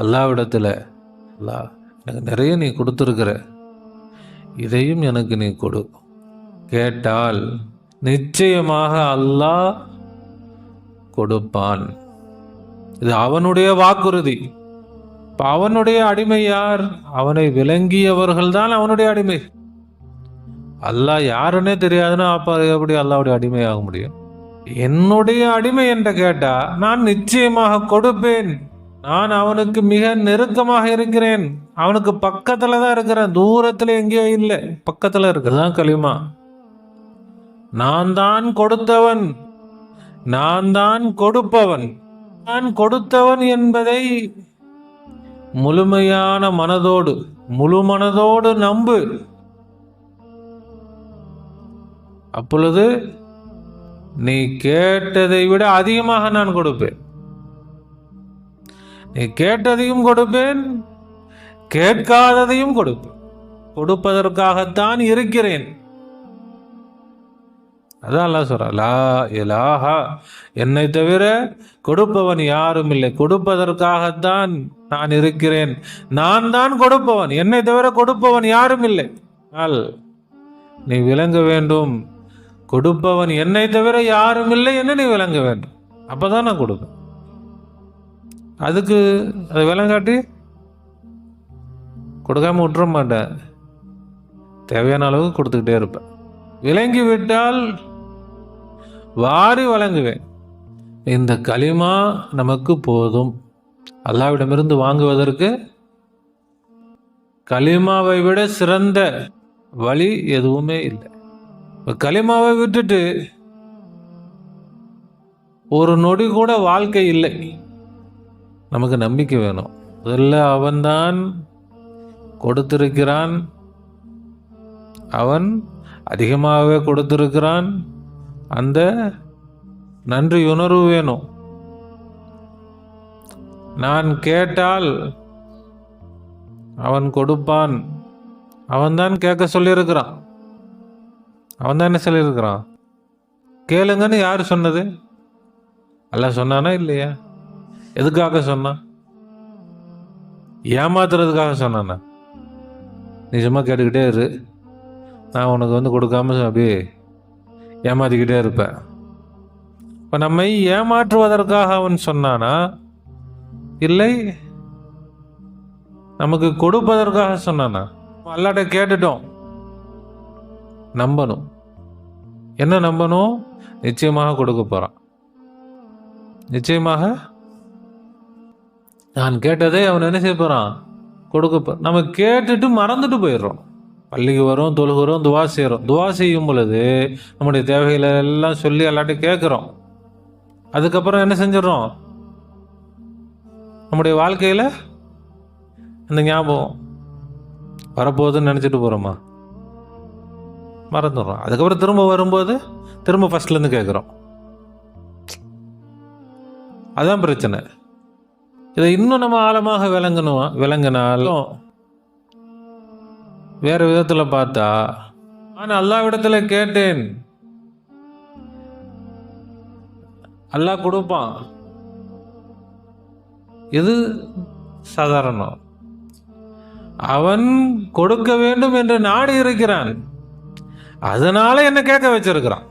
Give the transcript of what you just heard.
அல்லாவிடத்தில் அல்லா எனக்கு நிறைய நீ கொடுத்துருக்குற. இதையும் எனக்கு நீ கொடு. கேட்டால் நிச்சயமாக அல்லாஹ் கொடுப்பான். இது அவனுடைய வாக்குறுதி. இப்போ அவனுடைய அடிமை யார்? அவனை விளங்கியவர்கள் தான் அவனுடைய அடிமை. அல்லாஹ் யாருன்னே தெரியாதுன்னா அப்போ எப்படி அல்லாவுடைய அடிமை ஆக முடியும்? என்னுடைய அடிமை என்று கேட்டால் நான் நிச்சயமாக கொடுப்பேன். நான் அவனுக்கு மிக நெருக்கமாக இருக்கிறேன். அவனுக்கு பக்கத்துல தான் இருக்கிறேன். தூரத்துல எங்கேயோ இல்லை. பக்கத்துல இருக்கிறதான் களிமா. நான் தான் கொடுத்தவன். நான் தான் கொடுப்பவன். நான் கொடுத்தவன் என்பதை முழுமையான மனதோடு முழு மனதோடு நம்பு. அப்பொழுது நீ கேட்டதை விட அதிகமாக நான் கொடுப்பேன். நீ கேட்டதையும் கொடுப்பேன் கேட்காததையும் கொடுப்பேன். கொடுப்பதற்காகத்தான் இருக்கிறேன். அதான் அல்லாஹ் சொல்ற லா இலாஹா. என்னை தவிர கொடுப்பவன் யாரும் இல்லை. கொடுப்பதற்காகத்தான் நான் இருக்கிறேன். நான் தான் கொடுப்பவன். என்னை தவிர கொடுப்பவன் யாரும் இல்லை. அல் நீ விளங்க வேண்டும். கொடுப்பவன் என்னை தவிர யாரும் இல்லை என்று நீ விளங்க வேண்டும். அப்போதான் நான் கொடுப்பேன். அதுக்கு அதை விளங்காட்டி கொடுக்காம விட்டுற மாட்டேன். தேவையான அளவுக்கு கொடுத்துக்கிட்டே இருப்பேன். விளங்கி விட்டால் வாரி வழங்குவேன். இந்த களிமா நமக்கு போதும். அல்லாவிடமிருந்து வாங்குவதற்கு களிமாவை விட சிறந்த வழி எதுவுமே இல்லை. இப்போ களிமாவை விட்டுட்டு ஒரு நொடி கூட வாழ்க்கை இல்லை. நமக்கு நம்பிக்கை வேணும். முதல்ல அவன்தான் கொடுத்திருக்கிறான். அவன் அதிகமாகவே கொடுத்திருக்கிறான். அந்த நன்றி உணர்வு வேணும். நான் கேட்டால் அவன் கொடுப்பான். அவன்தான் கேட்க சொல்லியிருக்கிறான். அவன் தான் சொல்லியிருக்கிறான்? கேளுங்கன்னு யார் சொன்னது? எல்லாம் சொன்னானா இல்லையா? எதுக்காக சொன்னான் ஏமாத்துறதுக்காக சொன்னானா? நிஜமாக கேட்டுக்கிட்டே இரு. நான் உனக்கு வந்து கொடுக்காம அப்படியே ஏமாத்திக்கிட்டே இருப்பேன். இப்போ நம்மை ஏமாற்றுவதற்காக அவன் சொன்னானா? இல்லை. நமக்கு கொடுப்பதற்காக சொன்னானா? அல்லாட்ட கேட்டுட்டோம். நம்பணும். என்ன நம்பணும்? நிச்சயமாக கொடுக்க போகிறான் நிச்சயமாக நான் கேட்டதே அவன் என்ன செய்ய போகிறான் கொடுக்க நம்ம கேட்டுட்டு மறந்துட்டு போயிடுறோம். பள்ளிக்கு வரும் தொழுகிறோம் துவா செய்கிறோம் துவா செய்யும் பொழுது நம்முடைய தேவைகளை எல்லாம் சொல்லி எல்லாட்டையும் கேட்குறோம். அதுக்கப்புறம் என்ன செஞ்சிடறோம்? நம்முடைய வாழ்க்கையில் அந்த ஞாபகம் வரப்போகுதுன்னு நினச்சிட்டு போகிறோமா மறந்துடுறோம். அதுக்கப்புறம் திரும்ப வரும்போது திரும்ப ஃபஸ்ட்லேருந்து கேட்குறோம். அதான் பிரச்சனை. இதை இன்னும் நம்ம ஆழமாக விளங்கணும் விளங்கினாலும் வேறு விதத்தில் பார்த்தா நான் அல்லாவிடத்தில் கேட்டேன். அல்லாஹ் கொடுப்பான். இது சாதாரணம். அவன் கொடுக்க வேண்டும் என்று நாடி இருக்கிறான். அதனால என்ன கேட்க வச்சிருக்கிறான்.